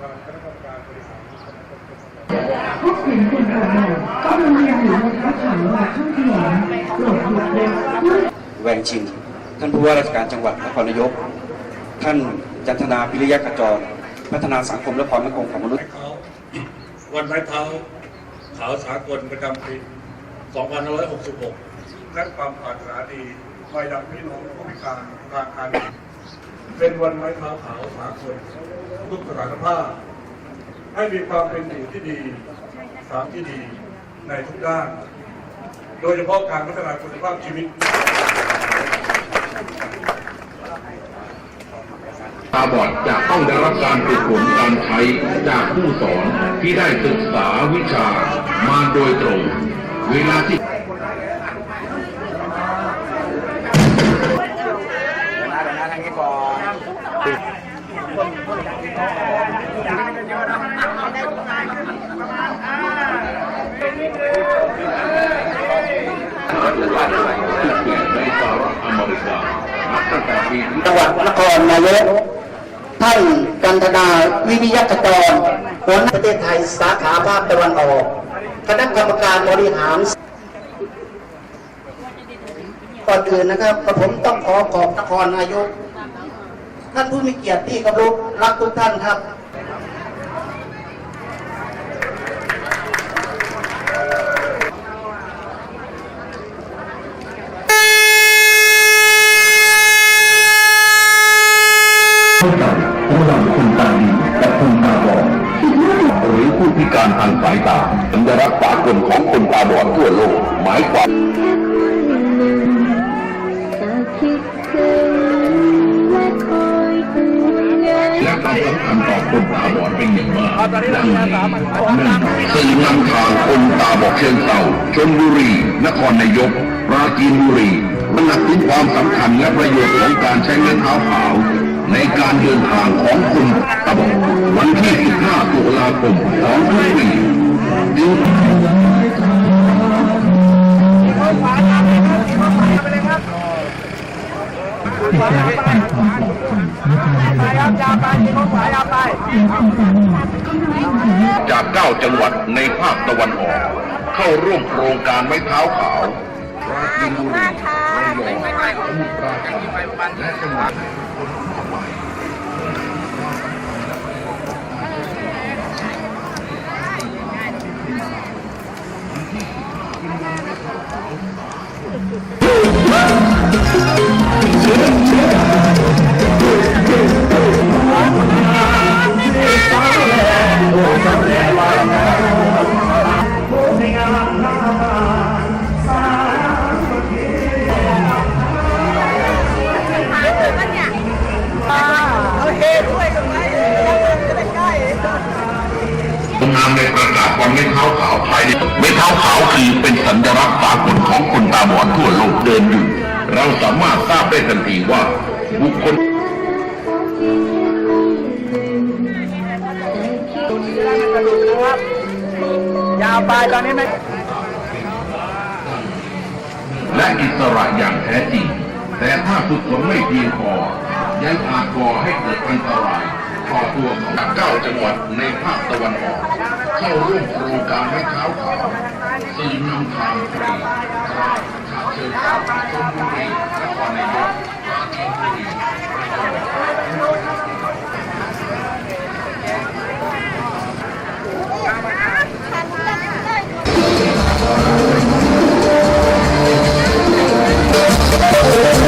ทางคณะกรรมการบริหารคณะกรรมการพบเห็นคนโบราณกำลังเรียนอยู่ในพระขันหลักช่องที่หลงโปรดหยุดเร็วเมื่อแวงชินท่านผู้ว่าราชการจังหวัดนครนายก ท่านจันทนาพิริยกจร พัฒนาสังคมและความมั่นคงของมนุษย์ วันไม้เท้าขาวสากลประจำปี2566และความปรารถนาดีมายังพี่น้องผู้พิการทางการเป็นวันไม้เท้าขาวสากล ทุกสถานภาพ ให้มีความเป็นอยู่ที่ดี สามที่ดีในทุกด้าน โดยเฉพาะการพัฒนาคุณภาพชีวิตตาบอดจะต้องได้รับการฝึกฝนการใช้จากผู้สอนที่ได้ศึกษาวิชามาโดยตรง เวลาที่ที่เกิดในสหรัฐอเมริกานับตั้งแต่ปี จังหวัดนครนายกท่านกันธนาวิริยกรหัวหน้าประเทศไทยสาขาภาคตะวันออก คณะกรรมการบริหารก่อนอื่นนะครับกระผมต้องขอขอบนครนายก ท่านผู้มีเกียรติที่เครพรักทุกท่านครับ เท่ากันระหว่างคนตาดีและคนตาบอดหรือผู้พิการทางสายตาสัญลักษณ์สากลของคนตาบอดทั่วโลกหมายความ ปาสัมพัต่อนตาบอเป็นอย่างมากนั่นนั่นสื่นำทางคนตาบอดเชิงเต่าชนบุรี นครนายก ปราจีนบุรีระหนักถึงความสำคัญและประโยชน์ของการใช้เงินเท้าขาวในการเดินทางของคนตาบอดวันที่ 15 ตุลาคม 2 0 2 4 จาก9จังหวัดในภาคตะวันออก เข้าร่วมโครงการไม้เท้าขาวราจีนบุรีระยองสมุทรปราการและจังหวัดคนต่อไปล กาศวันไม่เท้าขาวภายในไม่เท้าขาวคือเป็นสัญลักษณ์สากลของคนตาบอดทั่วโลกเดินอยู่ เราสามารถทราบได้ทันทีว่าบุคคลยาวไปตอนนี้ไหมและอิสระอย่างแท้จริง แต่ถ้าฝึกฝนไม่เพียงพอยังอาจก่อให้เกิดอันตรายต่อตัวของเก้าจังหวัดในภาคตะวันออก เข้าร่วมโครงการให้เขาขาวสีนำทางฟรีตลาดชาเชิงชาชนบุรีนครนายกปราจีนบุรีระย